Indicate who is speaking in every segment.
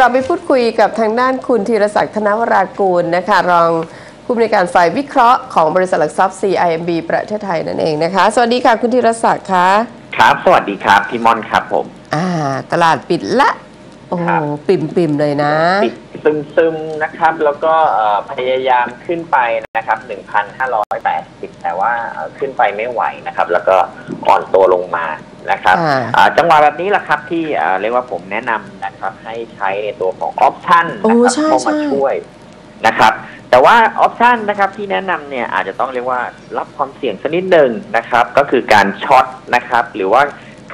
Speaker 1: เราไปพูดคุยกับทางด้านคุณธีรศักดิ์ธนวรากูลนะคะรองผู้บริการฝ่ายวิเคราะห์ของบริษัทหลักทรัพย์ CIMB ประเทศไทยนั่นเองนะคะ สวัสดีค่ะคุณธีรศักดิ์คะ
Speaker 2: ครับ สวัสดีครับพี่มอนครับผม
Speaker 1: อ่า ตลาดปิดละ โอ้โห
Speaker 2: ครับ
Speaker 1: ปิ่มปิมๆเลยนะ
Speaker 2: ปิดซึมซึมๆนะครับ แล้วก็เอ่อพยายามขึ้นไปนะครับ 1,580 แต่ว่าเอ่อขึ้นไปไม่ไหวนะครับ แล้วก็อ่อนตัวลงมา นะครับ
Speaker 1: ค่ะ
Speaker 2: อ่าจังหวะแบบนี้แหละครับที่เอ่อเรียกว่าผมแนะนำนะครับให้ใช้ในตัวของออปชั่น
Speaker 1: โอ้
Speaker 2: นะครับ
Speaker 1: ใช่
Speaker 2: เข้ามา
Speaker 1: ใช่
Speaker 2: ช่วยนะครับแต่ว่าออปชันนะครับที่แนะนำเนี่ยอาจจะต้องเรียกว่ารับความเสี่ยงสักนิดหนึ่งนะครับก็คือการช็อตนะครับหรือว่า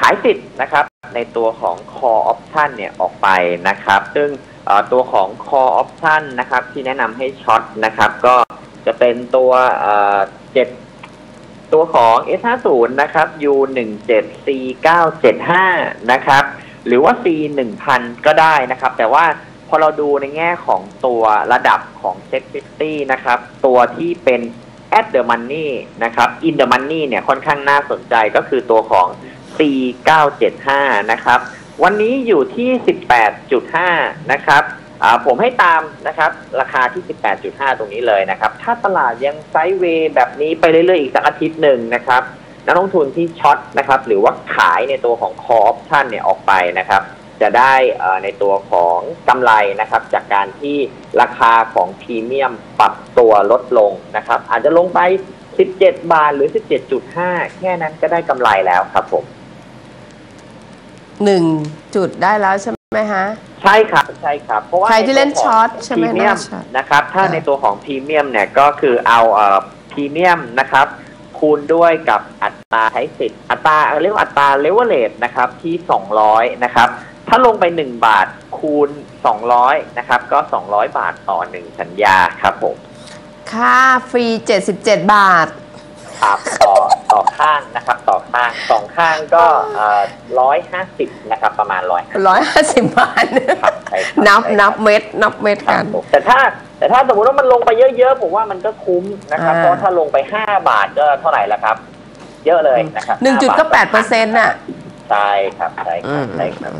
Speaker 2: ขายสิทธิ์นะครับในตัวของ call option เนี่ยออกไปนะครับ ซึ่งเอ่อตัวของ call option นะครับที่แนะนำให้ช็อตนะครับก็จะเป็นตัวเอ่อเจ็ด ตัวของ S50 นะครับ U 1 7 C 9 7 5 นะครับ หรือว่า C 1000 ก็ได้นะครับ แต่ว่าพอเราดูในแง่ของตัวระดับของ Check 50นะครับ ตัวที่เป็น at the money นะครับ in the money เนี่ยค่อนข้างน่าสนใจก็คือตัวของ C 975 นะครับ วันนี้อยู่ที่ 18.5 นะครับ ผมให้ตามนะครับราคาที่ 18.5 ตรงนี้เลยนะครับ ถ้าตลาดยังไซด์เวย์แบบนี้ไปเรื่อยๆ อีกสักอาทิตย์หนึ่งนะครับนักลงทุนที่ช็อตนะครับหรือว่าขายในตัวของ call option เนี่ยออกไปนะครับจะได้อ่อในตัวของกำไรนะครับจากการที่ราคาของพรีเมียมปรับตัวลดลงนะครับอาจจะลงไป 17 บาทหรือ 17.5 แค่นั้นก็ได้กำไรแล้วครับผม
Speaker 1: หนึ่งจุดได้แล้วใช่ไหม ฮะ
Speaker 2: ใช่ครับใช่ครับเพราะว่า
Speaker 1: ใครที่เล่น
Speaker 2: ใตัวขง
Speaker 1: ช็อตใช่ไหม
Speaker 2: พรีเมียม
Speaker 1: น่าช็อต
Speaker 2: นะครับถ้า
Speaker 1: อ่า
Speaker 2: ในตัวของพรีเมียมเนี่ยก็คือเอาเอ่อพรีเมียมนะครับคูณด้วยกับอัตราใช้สิทธิ์อัตราเรียกว่าอัตราเลเวลเลตนะครับที่ 200นะครับถ้าลงไป 1 บาทคูณ 200นะครับก็ 200 บาทต่อ 1 สัญญาครับผม
Speaker 1: ค่าฟรี 77 บาท
Speaker 2: ครับต่อต่อข้างนะครับ ต่อข้างสองข้างก็ร้อยห้าสิบนะครับประมาณร้อย
Speaker 1: 150บาท
Speaker 2: ครับใช่ครับ
Speaker 1: นับ
Speaker 2: ใช่ครับ
Speaker 1: นับเม็ดนับเม็ด
Speaker 2: ครั
Speaker 1: กับน
Speaker 2: ผมแต่ถ้าแต่ถ้าสมมติว่ามันลงไปเยอะๆผมว่ามันก็คุ้มนะครับ
Speaker 1: อ่า
Speaker 2: เพราะถ้าลงไป5บาทก็เท่าไหร่ละครับ เยอะเลยนะครับ
Speaker 1: หนึ่งจุด
Speaker 2: 5
Speaker 1: ก็
Speaker 2: บาท
Speaker 1: แปดเปอร์เซ็นต์น่ะ
Speaker 2: ใช่ครับใช่ครับใช่ครับ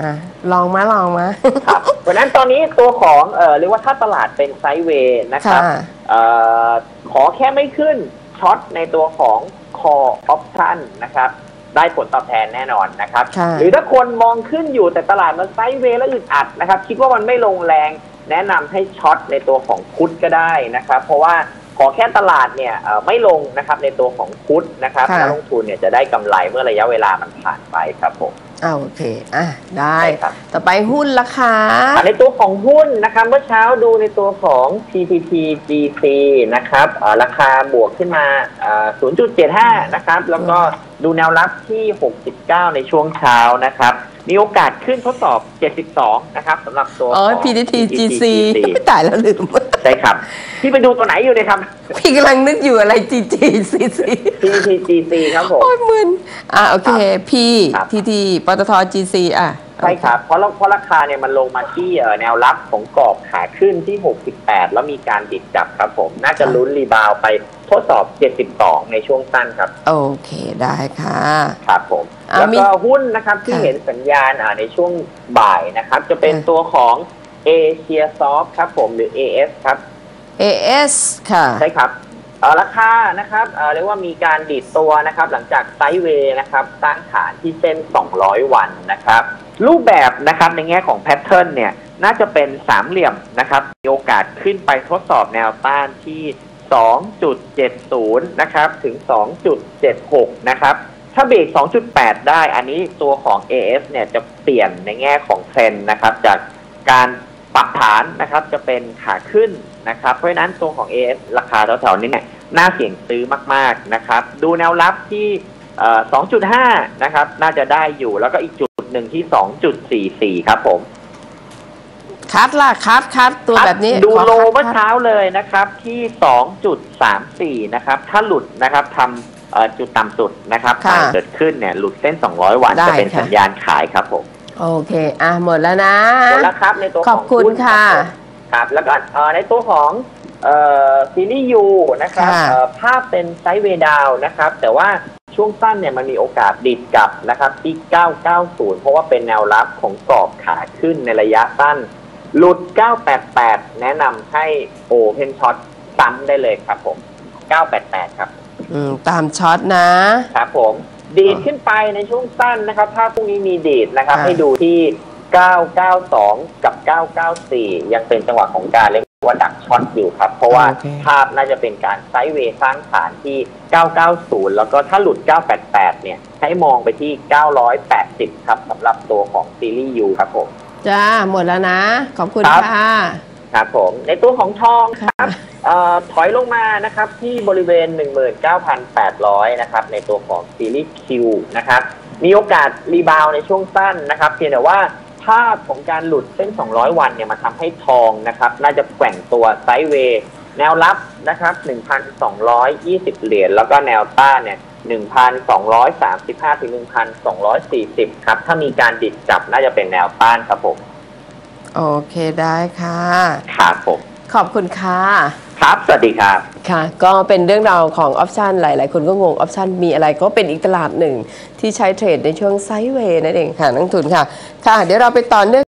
Speaker 1: อะลองมาลองมา
Speaker 2: ครับเพราะฉะนั้นตอนนี้ตัวของเอ่อเรียกว่าถ้าตลาดเป็นไซด์เวย์นะครับ
Speaker 1: ค่ะ
Speaker 2: เอ่อขอแค่ไม่ขึ้น ช็อตในตัวของ call option นะครับได้ผลตอบแทนแน่นอนนะครับ
Speaker 1: ค่ะ
Speaker 2: หรือถ้าคนมองขึ้นอยู่แต่ตลาดมันไซด์เวย์แล้วอึดอัดนะครับ คิดว่ามันไม่ลงแรง แนะนำให้ช็อตในตัวของพุทธก็ได้นะครับ เพราะว่าขอแค่ตลาดเนี่ยเอ่อไม่ลงนะครับในตัวของพุทธนะครับ
Speaker 1: ค่ะ
Speaker 2: นักลงทุนเนี่ยจะได้กำไรเมื่อระยะเวลามันผ่านไปครับผม
Speaker 1: อ่าโอเค อะ ได้
Speaker 2: ใช่ครับ
Speaker 1: ต่อไปหุ้นราคา
Speaker 2: อะในตัวของหุ้นนะครับเมื่อเช้าดูในตัวของ TTT GC นะครับเอ่อราคาบวกขึ้นมาเอ่อ0.75 นะครับ แล้วก็ดูแนวรับที่ 69 ในช่วงเช้านะครับ มีโอกาสขึ้นทดสอบ 72 นะครับสำหรับตัว
Speaker 1: อ๋อ
Speaker 2: ของ
Speaker 1: PTT GC
Speaker 2: GC
Speaker 1: ตายแล้วลืม
Speaker 2: ใช่ครับที่ไปดูตัวไหนอยู่เนยครับ
Speaker 1: พี่กำลังนึกอยู่อะไร GGCC
Speaker 2: TTT GC ครับผม
Speaker 1: โอ้ยมึนอะโอเคพี่
Speaker 2: ครับ
Speaker 1: TT ปตท GC อะ
Speaker 2: ใช่ครับ เพราะเพราะราคาเนี่ยมันลงมาที่เอ่อแนวรับของกรอบขาขึ้นที่ 68 แล้วมีการดิดจับครับผม น่าจะลุ้นรีบาวด์ไปทดสอบ 72 ในช่วงสั้นครับ
Speaker 1: โอเคได้ค่ะ
Speaker 2: ครับผม
Speaker 1: อะ
Speaker 2: แล้ว
Speaker 1: มี
Speaker 2: ก็หุ้นนะครับที่
Speaker 1: ค่ะ
Speaker 2: เห็นสัญญาณอ่าในช่วงบ่ายนะครับ จะเป็น
Speaker 1: ค่ะ
Speaker 2: ตัวของ a s i a s o f t ครับผมหรือ AS ครับ
Speaker 1: AS ค่ะ
Speaker 2: ใช่ครับเอ่อราคานะครับเอ่อเรียกว่ามีการดีดตัวนะครับ หลังจากไซด์เวย์นะครับสร้างฐานที่เส้น 200 วันนะครับ รูปแบบนะครับในแง่ของแพทเทิร์นเนี่ยน่าจะเป็นสามเหลี่ยมนะครับมีโอกาสขึ้นไปทดสอบแนวต้านที่ 2.70 นะครับถึง 2.76 นะครับถ้าเบรก 2.8 ได้อันนี้ตัวของ AS เนี่ยจะเปลี่ยนในแง่ของเทรนนะครับจากการปรับฐานนะครับจะเป็นขาขึ้นนะครับ เพราะฉะนั้นตัวของ AS ราคาแถวๆนี้เนี่ยน่าเสี่ยงซื้อมากๆนะครับ ดูแนวรับที่ 2.5 นะครับ น่าจะได้อยู่แล้วก็อีกจุดหนึ่งที่ 2.44 ครับผม
Speaker 1: คัดล่ะคัดคัดตัวแบบนี้
Speaker 2: ดู
Speaker 1: ขอ
Speaker 2: โล
Speaker 1: คัด
Speaker 2: เมื่อ
Speaker 1: คัด
Speaker 2: เช้าเลยนะครับ ที่ 2.34 นะครับ ถ้าหลุดนะครับทำเอ่อจุดต่ำสุดนะครับ
Speaker 1: ค่ะ
Speaker 2: เกิดขึ้นเนี่ยหลุดเส้น 200 วัน
Speaker 1: ได้
Speaker 2: จะเป็น
Speaker 1: ค่ะ
Speaker 2: สัญญาณขายครับผม
Speaker 1: โอเค อะหมดแล้วนะ
Speaker 2: หมดแล้วครับในตัว
Speaker 1: ข
Speaker 2: ข
Speaker 1: อ
Speaker 2: อบง
Speaker 1: คุณ
Speaker 2: หุ้น
Speaker 1: ค่ะ
Speaker 2: รับผมครับแล้วก็เอ่อในตัวของเอ่อซีรีส์ยูนะครับ
Speaker 1: ค่ะ
Speaker 2: เอ่อภาพเป็นไซด์เวย์ดาวน์นะครับ แต่ว่า ช่วงสั้นเนี่ยมันมีโอกาสดิดกลับนะครับที่ 990 เพราะว่าเป็นแนวรับของกรอบขาขึ้นในระยะสั้น หลุด 988 แนะนำให้โอเพนช็อตซ้ำได้เลยครับผม 988 ครับ
Speaker 1: อืมตามช็อตนะ
Speaker 2: ครับผม ดีดขึ้นไปในช่วงสั้นนะครับ ถ้าพรุ่งนี้มีดีดนะครับ
Speaker 1: ค่ะ
Speaker 2: ให้ดูที่ 992 กับ 994 ยังเป็นจังหวะของการเรียก ว่าดักช็อตอยู่ครับ เพราะว่า
Speaker 1: โอเค
Speaker 2: ภาพน่าจะเป็นการไซด์เวย์สร้างฐานที่ 990 แล้วก็ถ้าหลุด 988 เนี่ย ให้มองไปที่ 980 ครับสำหรับตัวของซีรีส์ยูครับผม
Speaker 1: จ้า หมดแล้วนะ ขอบคุณ
Speaker 2: ครับ
Speaker 1: ค่ะ
Speaker 2: ครับผม ในตัวของทองครับ
Speaker 1: ค่ะ
Speaker 2: เอ่อถอยลงมานะครับที่บริเวณ 19,800 นะครับ ในตัวของซีรีส์คิวนะครับ มีโอกาสรีบาวด์ในช่วงสั้นนะครับ เพียงแต่ว่า ภาพของการหลุดเส้น 200 วันเนี่ยมันทำให้ทองนะครับ น่าจะแกว่งตัวไซด์เวย์ แนวรับนะครับ 1,220 เหรียญแล้วก็แนวต้านเนี่ย1,235 ถึง 1,240 ครับ ถ้ามีการดิดจับน่าจะเป็นแนวต้านครับผม
Speaker 1: โอเคได้ค่ะ
Speaker 2: ครับผม
Speaker 1: ขอบคุณค่ะ
Speaker 2: ครับ สวัสดีครับ
Speaker 1: ค่ะ ก็เป็นเรื่องราวของออปชันหลาย ๆ คนก็งงออปชันมีอะไรก็เป็นอีกตลาดหนึ่ง ที่ใช้เทรดในช่วงไซด์เวย์นั่นเองค่ะนักลงทุนค่ะ ค่ะ เดี๋ยวเราไปต่อเนื่อง